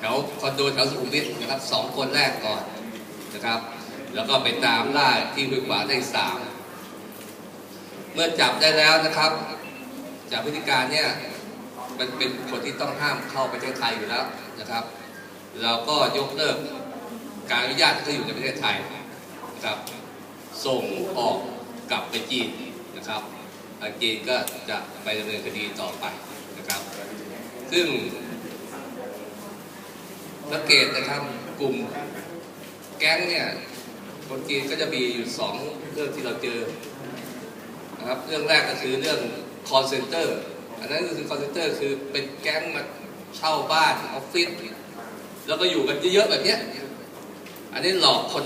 แถวคอนโดแถวสุขุมวิทนะครับสองคนแรกก่อนนะครับ แล้วก็ไปตามล่าที่ห้วยขวางได้สามเมื่อจับได้แล้วนะครับ จากพฤติการเนี่ยมันเป็นคนที่ต้องห้ามเข้าประเทศไทยอยู่แล้วนะครับ เราก็ยกเลิกการอนุญาตให้อยู่ในประเทศไทยนะครับ ส่งออกกลับไปจีนนะครับทางจีนก็จะไปดำเนินคดีต่อไปนะครับ ซึ่ง สังเกตนะครับกลุ่มแก๊งเนี่ยคนจีนก็จะมีอยู่สองเรื่องที่เราเจอนะครับเรื่องแรกก็คือเรื่อง call center อันนั้นก็คือ call center คือเป็นแก๊งมาเช่าบ้านออฟฟิศแล้วก็อยู่กันเยอะๆแบบเนี้ยอันนี้หลอกคน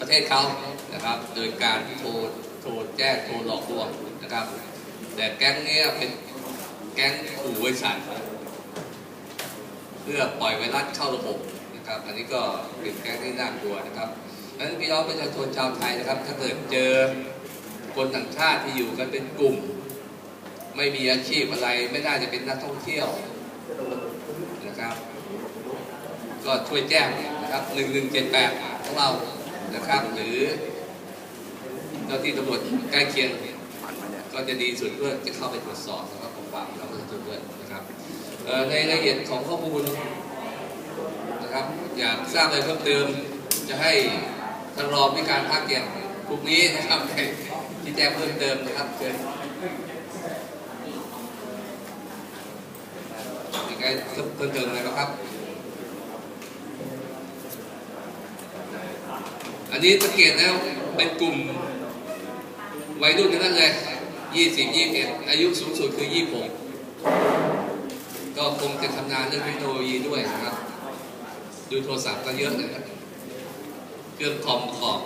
ประเทศเขานะครับ โดยการโทรโทรแจ้งโทรหลอกลวงนะครับ แต่แก๊งเนี้ยเป็นแก๊งขู่บริษัท เพื่อปล่อยไวรัสเข้าระบบนะครับ อันนี้ก็เป็นแก๊งที่น่ากลัวนะครับดังนั้นพี่น้องประชาชนชาวไทยนะครับ ถ้าเกิดเจอคนต่างชาติที่อยู่กันเป็นกลุ่ม ไม่มีอาชีพอะไรไม่น่าจะเป็นนักท่องเที่ยวนะครับ ก็ช่วยแจ้งนะครับ1178ของเรานะครับ หรือเจ้าที่ตำรวจใกล้เคียงก็จะดีสุดเพื่อจะเข้าไปตรวจสอบนะครับของฝากเราประชาชนด้วยนะครับ ในรายละเอียดของข้อมูลนะครับ อยากทราบอะไรเพิ่มเติมจะให้ท่านรองวิการภาคเกียรติพรุ่งนี้นะครับชี้แจงเพิ่มเติมนะครับเชิญมีใครเพิ่มเติมอะไรครับ อันนี้สังเกตแล้วเป็นกลุ่มวัยรุ่นทั้งนั้นเลยยี่สิบยี่สิบอายุสูงสุดคือยี่หก ก็คงจะทำงานเรื่องเทคโนโลยีด้วยนะครับ ดูโทรศัพท์ก็เยอะเลยครับ เครื่องคอมขอบ